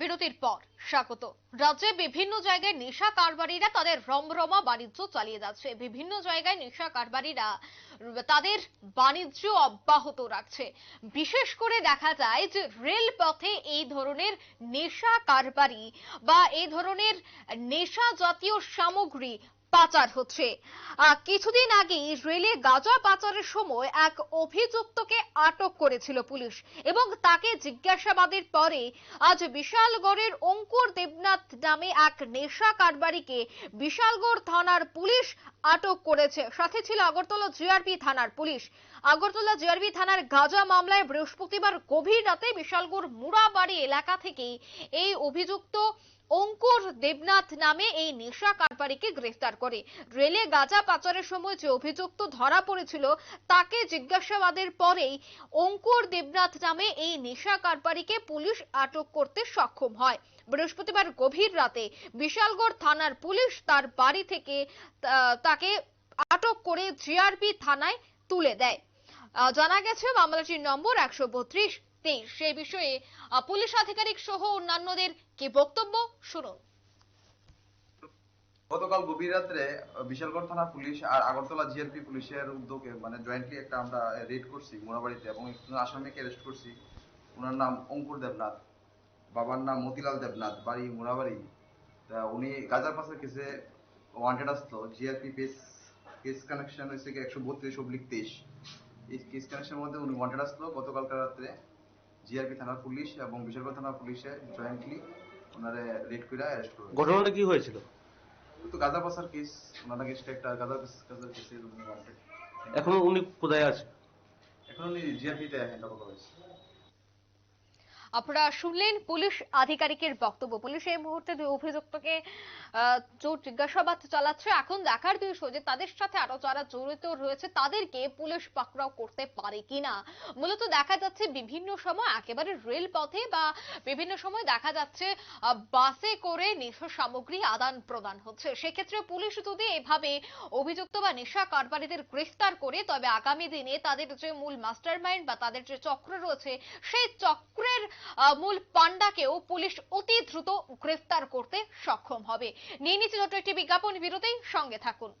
বিরতির পর, স্বাগত। রাজ্যে বিভিন্ন জায়গায় নেশা কারবারিরা তাদের রমরমা বাণিজ্য চালিয়ে যাচ্ছে। বিভিন্ন জায়গায় নেশা কারবারিরা তাদের বাণিজ্য অব্যাহত রাখছে। বিশেষ করে দেখা যায় যে রেল পথে এই ধরনের নেশা কারবারি বা এই ধরনের নেশা জাতীয় সামগ্রী পাচার হচ্ছে। কিছুদিন আগেই রেলে গাঁজা পাচারের সময় এক অভিযুক্তকে আটক করেছিল পুলিশ এবং তাকে জিজ্ঞাসাবাদের পরে আজ বিশালগড়ের অঙ্কুর দেবনাথ নামে এক নেশা কারবারিকে বিশালগড় থানার পুলিশ আটক করেছে। সাথে ছিল আগরতলা জিআরপি থানার পুলিশ। আগরতলা জিআরপি থানার গাঁজা মামলায় বৃহস্পতিবার গভীর রাতে বিশালগড় মুড়াবাড়ি এলাকা থেকে এই অভিযুক্ত অঙ্কুর দেবনাথ নামে এই নেশা কারবারিকে গ্রেফতার করে। রেলে গাঁজা পাচারের সময় যে অভিযুক্ত ধরা পড়েছিল, তাকে জিজ্ঞাসাবাদের পরেই অঙ্কুর দেবনাথ নামে এই নেশা কারবারিকে পুলিশ আটক করতে সক্ষম হয়। বৃহস্পতিবার গভীর রাতে বিশালগড় থানার পুলিশ তার বাড়ি থেকে তাকে আটক করে জিআরপি থানায় তুলে দেয়। জানা গেছে, মামলাটির নম্বর একশো বত্রিশ, তেইশ। সেই বিষয়ে পুলিশ আধিকারিক সহ অন্যান্যদের কি বক্তব্য? শুনুন। গতকাল গভীর রাত্রে বিশালগড় থানা পুলিশ আর আগরতলা জিআরপি পুলিশের উদ্যোগে মানে জয়েন্টলি একটা আমরা রেড করছি মোড়াবাড়িতে এবং একজন আসামিকে অ্যারেস্ট করছি। ওনার নাম অঙ্কুর দেবনাথ, বাবার নাম মতিলাল দেবনাথ, বাড়ি মোড়াবাড়ি তা উনি গাজার পাশে কেসে ওয়ান্টেড আসতো। জিআরপি পেস কেস কানেকশন হয়েছে কি একশো বত্রিশ অব্লিক তেইশ। এই কেস কানেকশনের মধ্যে উনি ওয়ান্টেড আসলো গতকালকার রাত্রে। জিআরপি থানার পুলিশ এবং বিশালগড় থানার পুলিশে জয়েন্টলি ওনারে রেড করে অ্যারেস্ট করে ঘটনাটা কি হয়েছিল? তো গাঁজা পাচার কেস ওনারা কেসটা একটা গাঁজা গাঁজার কেসে এখন উনি কোথায় আছে? এখন উনি জিআরপিতে হ্যান্ড ওভার আপনারা শুনলেন পুলিশ আধিকারিকের বক্তব্য। পুলিশ এই মুহূর্তে দুই অভিযুক্তকে জোর জিজ্ঞাসাবাদ চালাচ্ছে। এখন দেখার বিষয় যে তাদের সাথে আরও যারা জড়িত রয়েছে, তাদেরকে পুলিশ পাকড়াও করতে পারে কিনা? মূলত দেখা যাচ্ছে বিভিন্ন সময় একেবারে রেল পথে বা বিভিন্ন সময় দেখা যাচ্ছে বাসে করে নেশা সামগ্রী আদান প্রদান হচ্ছে। সেক্ষেত্রে পুলিশ যদি এভাবে অভিযুক্ত বা নেশা কারবারিদের গ্রেফতার করে, তবে আগামী দিনে তাদের যে মূল মাস্টার মাইন্ড বা তাদের যে চক্র রয়েছে, সেই চক্রের মূল পান্ডাকেও পুলিশ অতি দ্রুত গ্রেফতার করতে সক্ষম হবে। নিয়ে নিচ্ছে ছোট্ট একটি বিজ্ঞাপন, বিরতির সঙ্গে থাকুন।